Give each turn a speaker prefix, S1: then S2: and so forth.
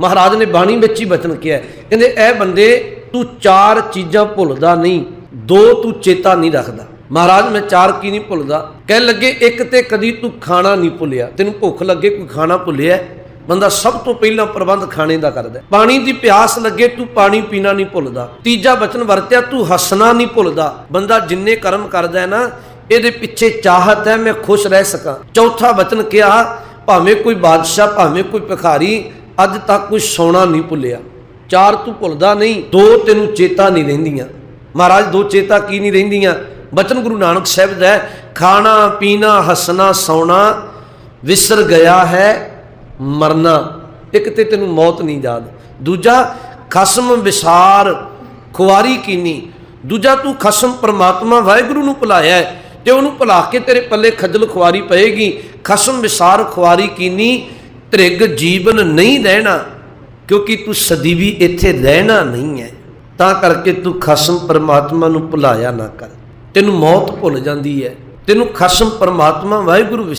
S1: ਮਹਾਰਾਜ ਨੇ ਬਾਣੀ ਵਿੱਚ ਹੀ ਬਚਨ ਕਿਹਾ ਕਹਿੰਦੇ, ਇਹ ਬੰਦੇ ਤੂੰ ਚਾਰ ਚੀਜ਼ਾਂ ਭੁੱਲਦਾ ਨਹੀਂ, ਦੋ ਤੂੰ ਚੇਤਾ ਨਹੀਂ ਰੱਖਦਾ। ਮਹਾਰਾਜ, ਮੈਂ ਚਾਰ ਕੀ ਨਹੀਂ ਭੁੱਲਦਾ? ਕਹਿ ਲੱਗੇ, ਇੱਕ ਤੇ ਕਦੀ ਤੂੰ ਖਾਣਾ ਨਹੀਂ ਭੁੱਲਿਆ। ਤੈਨੂੰ ਭੁੱਖ ਲੱਗੇ ਕੋਈ ਖਾਣਾ ਭੁੱਲਿਆ? ਬੰਦਾ ਸਭ ਤੋਂ ਪਹਿਲਾਂ ਪ੍ਰਬੰਧ ਖਾਣੇ ਦਾ ਕਰਦਾ ਪਾਣੀ ਦੀ ਪਿਆਸ ਲੱਗੇ ਤੂੰ ਪਾਣੀ ਪੀਣਾ ਨਹੀਂ ਭੁੱਲਦਾ। ਤੀਜਾ ਬਚਨ ਵਰਤਿਆ, ਤੂੰ ਹੱਸਣਾ ਨਹੀਂ ਭੁੱਲਦਾ। ਬੰਦਾ ਜਿੰਨੇ ਕਰਮ ਕਰਦਾ ਹੈ ਨਾ, ਇਹਦੇ ਪਿੱਛੇ ਚਾਹਤ ਹੈ, ਮੈਂ ਖੁਸ਼ ਰਹਿ ਸਕਾਂ। ਚੌਥਾ ਬਚਨ ਕਿਹਾ, ਭਾਵੇਂ ਕੋਈ ਬਾਦਸ਼ਾਹ, ਭਾਵੇਂ ਕੋਈ ਭਿਖਾਰੀ ਅੱਜ ਤੱਕ ਕੋਈ ਸੌਣਾ ਨਹੀਂ ਭੁੱਲਿਆ। ਚਾਰ ਤੂੰ ਭੁੱਲਦਾ ਨਹੀਂ, ਦੋ ਤੈਨੂੰ ਚੇਤਾ ਨਹੀਂ ਰਹਿੰਦੀਆਂ। ਮਹਾਰਾਜ, ਦੋ ਚੇਤਾ ਕੀ ਨਹੀਂ ਰਹਿੰਦੀਆਂ? ਬਚਨ ਗੁਰੂ ਨਾਨਕ ਸਾਹਿਬ ਦਾ ਖਾਣਾ, ਪੀਣਾ, ਹੱਸਣਾ, ਸੌਣਾ, ਵਿਸਰ ਗਿਆ ਹੈ, ਮਰਨਾ। ਇੱਕ ਤੇ ਤੈਨੂੰ ਮੌਤ ਨਹੀਂ ਯਾਦ। ਦੂਜਾ, ਖਸਮ ਵਿਸਾਰ, ਖੁਆਰੀ ਕੀਨੀ। ਦੂਜਾ, ਤੂੰ ਖਸਮ ਪ੍ਰਮਾਤਮਾ ਵਾਹਿਗੁਰੂ ਨੂੰ ਭੁਲਾਇਆ ਹੈ, ਤੇ ਉਹਨੂੰ ਭੁਲਾ ਕੇ ਤੇਰੇ ਪੱਲੇ ਖੱਜਲ ਖੁਆਰੀ ਪਏਗੀ। ਖਸਮ ਵਿਸਾਰ, ਖੁਆਰੀ ਕੀਨੀ। ਤ੍ਰਿਗ ਜੀਵਨ ਨਹੀਂ ਰਹਿਣਾ, ਕਿਉਂਕਿ ਤੂੰ ਸਦੀਵੀ ਇੱਥੇ ਰਹਿਣਾ ਨਹੀਂ ਹੈ। ਤਾਂ ਕਰਕੇ ਤੂੰ ਖਸਮ ਪਰਮਾਤਮਾ ਨੂੰ ਭੁਲਾਇਆ ਨਾ ਕਰ। ਤੈਨੂੰ ਮੌਤ ਭੁੱਲ ਜਾਂਦੀ ਹੈ। ਤੈਨੂੰ ਖਸਮ ਪਰਮਾਤਮਾ ਵਾਹਿਗੁਰੂ